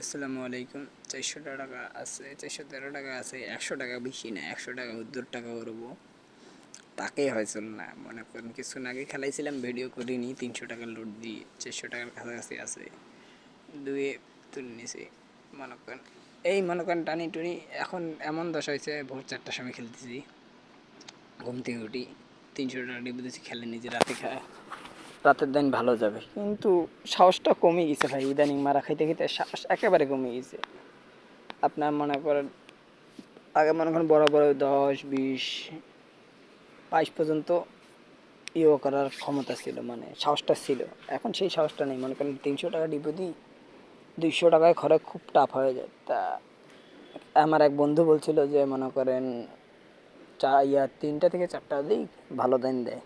আসসালামু আলাইকুম। চারশো টাকা আছে, চারশো তেরো টাকা আছে, একশো টাকা বেশি না, একশো টাকা উত্তর টাকা করব। তাকেই হয়েছিল না, মনে করেন কিছুক্ষণ আগে খেলাইছিলাম, ভিডিও করিনি, তিনশো টাকা লোড দিয়ে চারশো টাকার কাছাকাছি আছে, দুয়ে তুলে নিয়েছি মনে করেন। এই মনে করেন টানি টুনি, এখন এমন দশা হয়েছে, ভোর চারটার সময় খেলতেছি, ঘুম থেকে উঠি, তিনশো টাকা ডিবু দিয়েছি, খেলে নিজে রাতে খায়। রাতের দিন ভালো যাবে। কিন্তু সাহসটা কমে গেছে ভাই, ইদানিং মারা খাইতে খাইতে সাহস একেবারে কমে গেছে। আপনার মনে করেন, আগে মনে করেন বড় বড় দশ, বিশ, বাইশ পর্যন্ত ইয়ে করার ক্ষমতা ছিল মানে সাহসটা ছিল। এখন সেই সাহসটা নেই, মনে করেন তিনশো টাকা ডিপো দিই দুইশো টাকায় খরচ খুব টাফ হয়ে যায়। তা আমার এক বন্ধু বলছিল যে, মনে করেন, চা ইয়া তিনটা থেকে চারটা দিই ভালো দিন দেয়।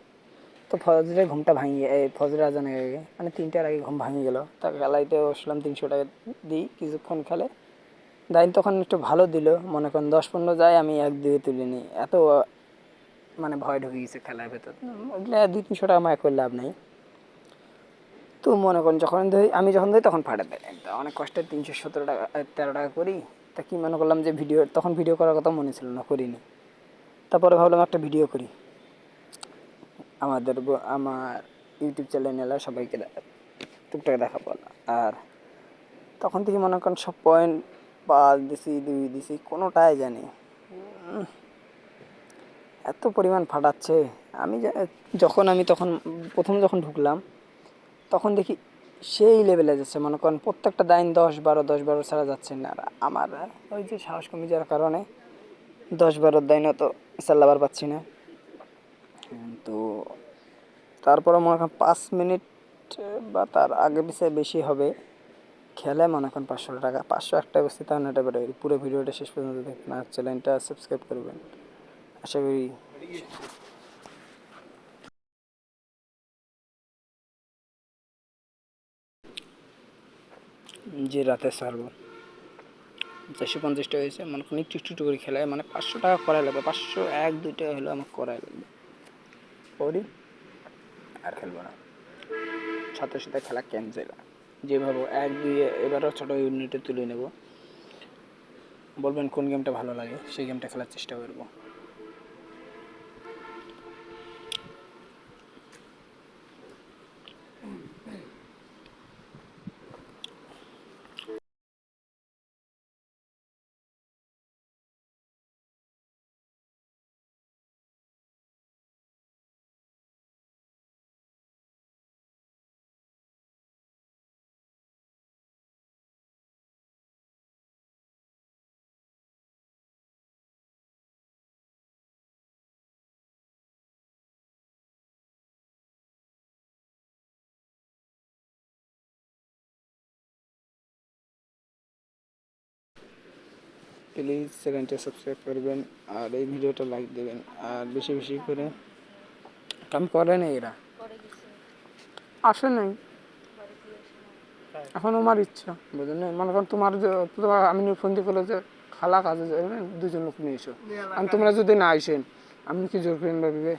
তো ফজরের ঘুমটা ভাঙিয়ে, এই ফজরের আজানের আগে মানে তিনটার আগে ঘুম ভাঙিয়ে গেল। তা খেলাইতে বসলাম তিনশো টাকা দিই, কিছুক্ষণ খেলে। দাইন তখন একটু ভালো দিল, মনে করেন দশ পনেরো যায়, আমি এক দুয়ে তুলে নিই। এত মানে ভয় ঢুকে গেছে খেলার ভেতর। ওগুলো দুই তিনশো টাকা আমার করে লাভ নেই। তো মনে করেন যখন ধরি, আমি যখন ধরি, তখন ফাটে দেয়। অনেক কষ্টে তিনশো সতেরো টাকা তেরো টাকা করি। তা কি মনে করলাম যে, ভিডিও, তখন ভিডিও করার কথা মনে ছিল না, করিনি। তারপরে ভাবলাম একটা ভিডিও করি। আমাদের আমার ইউটিউব চ্যানেলে সবাইকে টুকটাক দেখাবো আর তখন থেকে মনে করেন সব পয়েন্ট পাঁচ দিছি, দুই দিছি, কোনোটাই জানি। এত পরিমাণ ফাটাচ্ছে। আমি যখন আমি তখন, প্রথম যখন ঢুকলাম, তখন দেখি সেই লেভেলে যাচ্ছে। মনে করেন প্রত্যেকটা দাইন দশ বারো দশ বারো ছাড়া যাচ্ছে না। আর আমার ওই যে সাহস কমে যাওয়ার কারণে দশ বারোর দাইনও তো সাল্লাবার পাচ্ছি না। তো তারপরে মনে করেন পাঁচ মিনিট, বা তার আগে পিছিয়ে বেশি হবে। খেলে মনে করেন পাঁচশো টাকা, পাঁচশো একটা বসতে তাহলে এটা বেরোয়। পুরো ভিডিওটা শেষ পর্যন্ত দেখবেন আর চ্যানেলটা সাবস্ক্রাইব করবেন। আশা করি যে রাতে সারবো চারশো পঞ্চাশটা হয়েছে, মনে একটু একটু করে খেলায় মানে পাঁচশো টাকা করাই লাগবে, পাঁচশো এক দুইটা হলো আমার করাই লাগবে। করি আর খেলব না। ছাত্রের সাথে খেলা ক্যান্সেল যেভাবে এক দুই এবারও ছোটো ইউনিটে তুলে নেব। বলবেন কোন গেমটা ভালো লাগে, সেই গেমটা খেলার চেষ্টা করব। প্লিজ চ্যানেলটা সাবস্ক্রাইব করবেন আর এই ভিডিওটা লাইক দেবেন। আর বেশি বেশি করে কাম করে না এরা। আসে নাই। এখন আমার ইচ্ছা বুঝলেন মনে করেন তোমার আমি ফোন দিয়ে করল যে খালা কাজে যাবেন দুজন লোক নিয়ে এসো। আমি তোমরা যদি না আসেন আমি কি জোর করেন ভাবিবে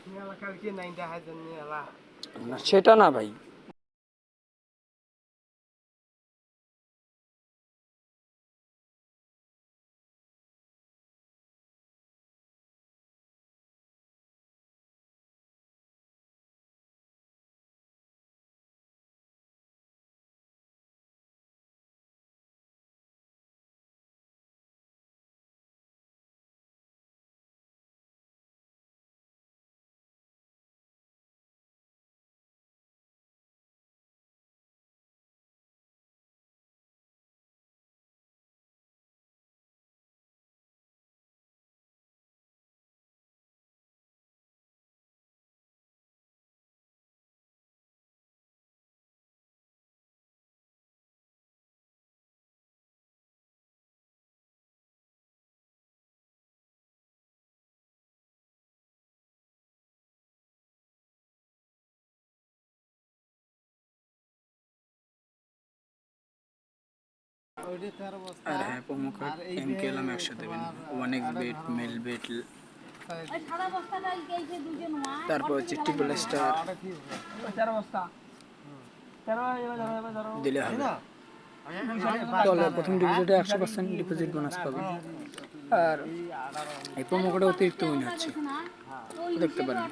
সেটা না ভাই। আর হ্যাঁ promo code M K L একশো দেবেন one X bet Melbet তারপর হচ্ছে ট্রিপল স্টার দিলে হবে। তাহলে প্রথম ডিপোজিটে একশো পার্সেন্ট ডিপোজিট বোনাস পাবেন আর এই প্রোমো কোডে অতিরিক্ত উইন হচ্ছে। দেখতে পারেন।